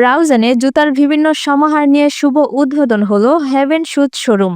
রাউজানে জুতার বিভিন্ন সমাহার নিয়ে শুভ উদ্বোধন হলো হেভেন শুজ শোরুম।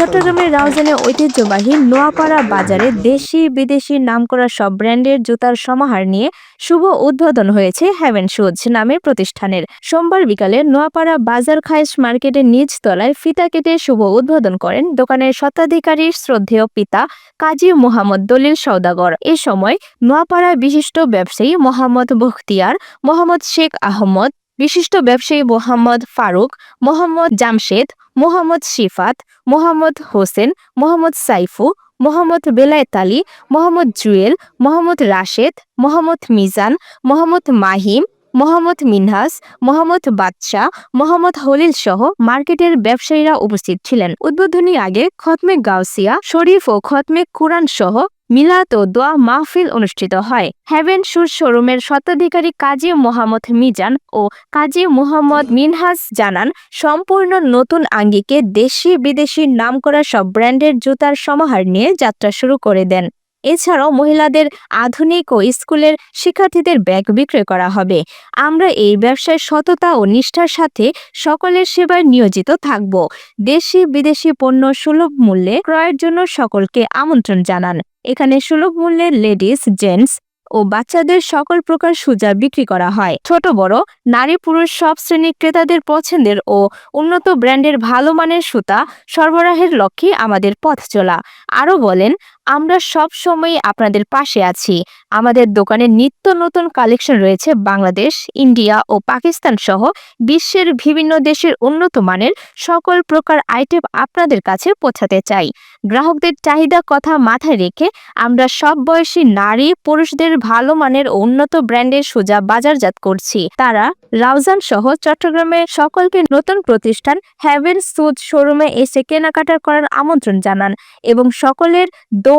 চট্টগ্রামের রাউজানে ঐতিহ্যবাহী নোয়াপাড়া বাজারে দেশি বিদেশি নামকরা সব ব্র্যান্ডের জুতার সমাহার নিয়ে শুভ উদ্বোধন হয়েছে হেভেন শুজ নামের প্রতিষ্ঠানের। সোমবার বিকালে নোয়াপাড়া বাজার খায়েশ মার্কেটের নিচ তলায় ফিতা কেটে শুভ উদ্বোধন করেন দোকানের স্বত্বাধিকারী শ্রদ্ধেয় পিতা কাজী মোহাম্মদ দলিল সৌদাগর এ সময় নোয়াপাড়া বিশিষ্ট ব্যবসায়ী মোহাম্মদ বখতিয়ার মোহাম্মদ শেখ আহমদ বিশিষ্ট ব্যবসায়ী মোহাম্মদ ফারুক, মোহাম্মদ জামশেদ, মোহাম্মদ শিফাত, মোহাম্মদ হোসেন, মোহাম্মদ সাইফু, মোহাম্মদ বেলায়েত আলী, মোহাম্মদ জুয়েল, মোহাম্মদ রাশেদ, মোহাম্মদ মিজান, মোহাম্মদ মাহিম, মোহাম্মদ মিনহাস, মোহাম্মদ বাদশাহ, মোহাম্মদ হলিল সহ মার্কেটের ব্যবসায়ীরা উপস্থিত ছিলেন। উদ্বোধনী আগে খতমে গাউসিয়া, শরীফ ও খতমে কুরআন সহ মিলাত ও দোয়া মাহফিল অনুষ্ঠিত হয়। হেভেন সুর শোরুমের স্বত্বাধিকারী কাজী মোহাম্মদ মিজান ও কাজী মোহাম্মদ মিনহাস জানান, সম্পূর্ণ নতুন আঙ্গিকে দেশি বিদেশি নামকরা সব ব্র্যান্ডের জুতার সমাহার নিয়ে যাত্রা শুরু করে দেন। এছাড়াও মহিলাদের আধুনিক ও স্কুলের শিক্ষার্থীদের ব্যাগ বিক্রয় করা হবে। আমরা এই ব্যবসায় সততা ও নিষ্ঠার সাথে সকলের সেবায় নিয়োজিত থাকব। দেশি বিদেশি পণ্য সুলভ মূল্যে ক্রয়ের জন্য সকলকে আমন্ত্রণ জানান। এখানে সুলভ মূল্যে লেডিস, জেন্টস ও বাচ্চাদের সকল প্রকার সুজা বিক্রি করা হয়। ছোট, বড়, নারী, পুরুষ সব শ্রেণির ক্রেতাদের পছন্দের ও উন্নত ব্র্যান্ডের ভালো মানের সুতা সরবরাহের লক্ষ্যে আমাদের পথ চলা। আরও বলেন আমরা সব সময় আপনাদের পাশে আছি। আমাদের দোকানে নিত্য নতুন কালেকশন রয়েছে বাংলাদেশ, ইন্ডিয়া ও পাকিস্তান সহ বিশ্বের বিভিন্ন দেশের উন্নত মানের সকল প্রকার আইটেম আপনাদের কাছে পৌঁছাতে চাই। গ্রাহকদের চাহিদা কথা মাথায় রেখে আমরা সব বয়সী নারী, পুরুষদের ভালো মানের উন্নত ব্র্যান্ডের সোজা বাজারজাত করছি। তারা রাউজান সহ চট্টগ্রামের সকলকে নতুন প্রতিষ্ঠান হ্যাভেন সুদ শোরুমে এসে কেনাকাটা করার আমন্ত্রণ জানান এবং সকলের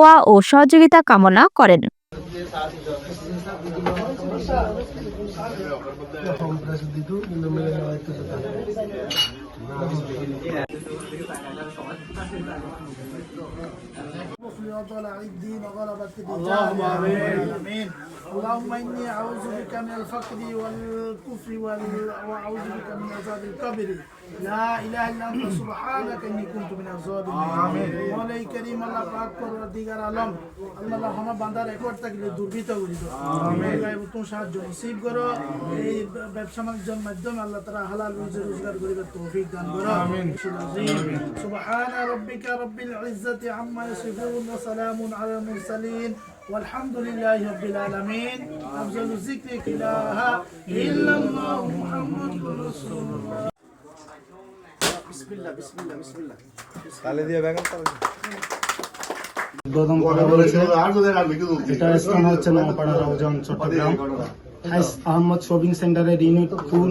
দোয়া ও সহযোগিতা কামনা করেন। وطلع الدين وغلبت اللهم امين اللهم اني اعوذ بك من الفقر والكفر وال- واعوذ بك من عذاب القبر لا اله الا انت سبحانك اني كنت من الظالمين মৌলাই করিম আল্লাহ পাক পরওয়ারদিগার আলম আল্লাহ আমার বান্দার রেকর্ড থাকলে দুর্বৃত করি দাও আল্লাহ তুমি সাহায্য নসিব করো এই ব্যবসা বাণিজ্যের মাধ্যমে আল্লাহ তারা হালাল রুজি রোজগার করিবার তৌফিক দান করো আমিন সুবহান রাব্বিকা রাব্বিল ইজ্জাতি আম্মা ইয়াসিফুন ওয়া সালামুন আলাল মুরসালিন والحمد لله رب العالمين أفضل الذكر إله إلا الله محمد رسول الله بسم الله بسم الله بسم الله তালে দিয়ে বেগম তালে দিয়ে। উদ্বোধন করা হয়েছে এটা স্থান হচ্ছে নোয়াপাড়া রাউজান চট্টগ্রাম হাইস আহমদ শপিং সেন্টারের ইউনিট টুল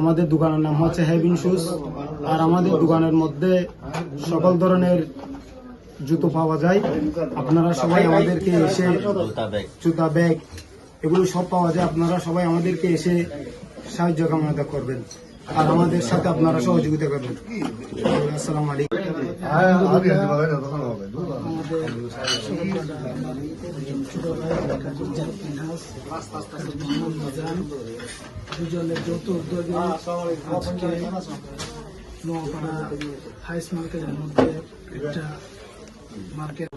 আমাদের দোকানের নাম হচ্ছে হেভিন শুজ আর আমাদের দোকানের মধ্যে সকল ধরনের জুতো পাওয়া যায়। আপনারা সবাই আমাদেরকে এসে জুতা ব্যাগ। এগুলো সব পাওয়া যায়। আপনারা সবাই আমাদেরকে এসে সাহায্য কামনা করবেন। আর আমাদের সাথে আপনারা সহযোগিতা করবেন। আসসালামু আলাইকুম। দুজনের যৌথ উদ্যোগে আজকে নোয়াপাড়া হাইস মার্কেটের মধ্যে একটা market